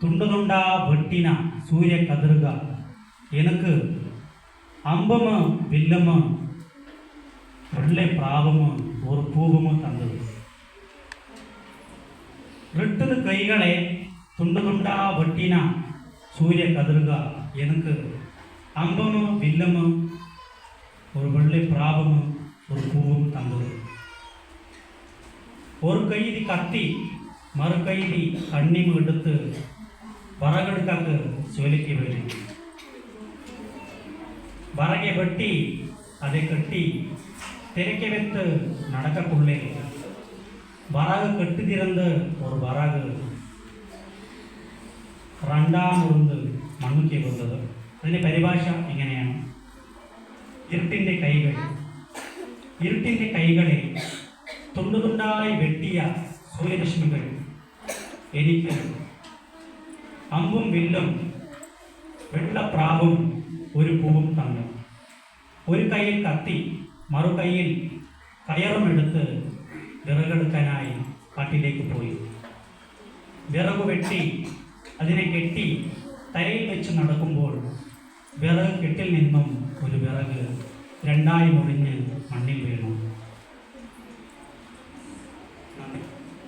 ತುಂಡು ತುಂಡ ಬಟ್ಟಿನ ಸೂರ್ಯ ಕದರ್ಗ ಎನಕು அம்பம வில்லம வெள்ளை பிராவமும் ஒரு பூவமும் தந்தது. ரெட்டது கைகளை துண்டு துண்டா வட்டினா சூரிய கதிர்கா. எனக்கு அம்பமும் வில்லமும் ஒரு வெள்ளை பிராவமும் ஒரு பூவும் தந்தது. ஒரு கைதி கத்தி മറുകൈയിൽ കണ്ണിമ എടുത്ത് വറകെടുക്കാക്ക് ജോലിക്ക് വരും. വറകെ വെട്ടി അതെ കെട്ടി തിരക്കെ വെത്ത് നടക്കക്കുള്ളേ വറക് കെട്ടിത്തിരന്ത് ഒരു വറക്. രണ്ടാമത് മണ്ണുക്കി വന്നത് അതിന്റെ പരിഭാഷ ഇങ്ങനെയാണ് ഇരുട്ടിന്റെ കൈകൾ. ഇരുട്ടിന്റെ കൈകളെ തുണ്ടുതുണ്ടായി വെട്ടിയ സൂര്യരശ്മികൾ. എനിക്ക് അമ്പും വില്ലും വെള്ളപ്രാവും ഒരു പൂവും തന്നു. ഒരു കയ്യിൽ കത്തി മറു കൈയിൽ കയറുമെടുത്ത് വിറകെടുക്കാനായി കാട്ടിലേക്ക് പോയി. വിറക് വെട്ടി അതിനെ കെട്ടി തലയിൽ വെച്ച് നടക്കുമ്പോൾ വിറക് കെട്ടിൽ നിന്നും ഒരു വിറക് രണ്ടായി മുറിഞ്ഞ് മണ്ണിൽ വീണു.